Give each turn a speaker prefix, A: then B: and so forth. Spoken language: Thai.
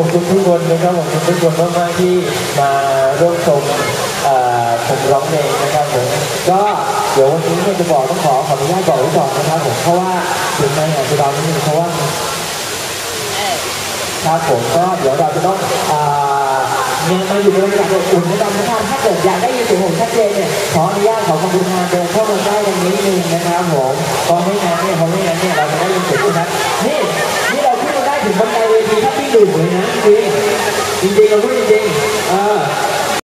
A: อบคุณทุกคนนะ
B: ครับขอบคุณทุกคนมากๆที่มาร่วมชมผมร้องเพลงนะครับผมก็เดี๋ยววันนี้เนี่ยจะบอกต้องขอขออนุญาตบอกไว้ก่อนนะครับผมเพราะว่าถึงในอาจจะเรานิดนึงเพราะว่าครับผมก็เดี๋ยวเราจะต้องเนี่ยมาอยู่ในบรรยากาศอบอุ่นนะครับทุกท่านถ้าเกิดอยากได้ยินเสียงผมชัดเจนเนี่ยขออนุญาตขอความกรุณาเดิ ขึ้นมาได้ถึงบนไดเวทีถ้าพี่ดื่มเลยนะจริงจริงเราพูดจริงๆเออ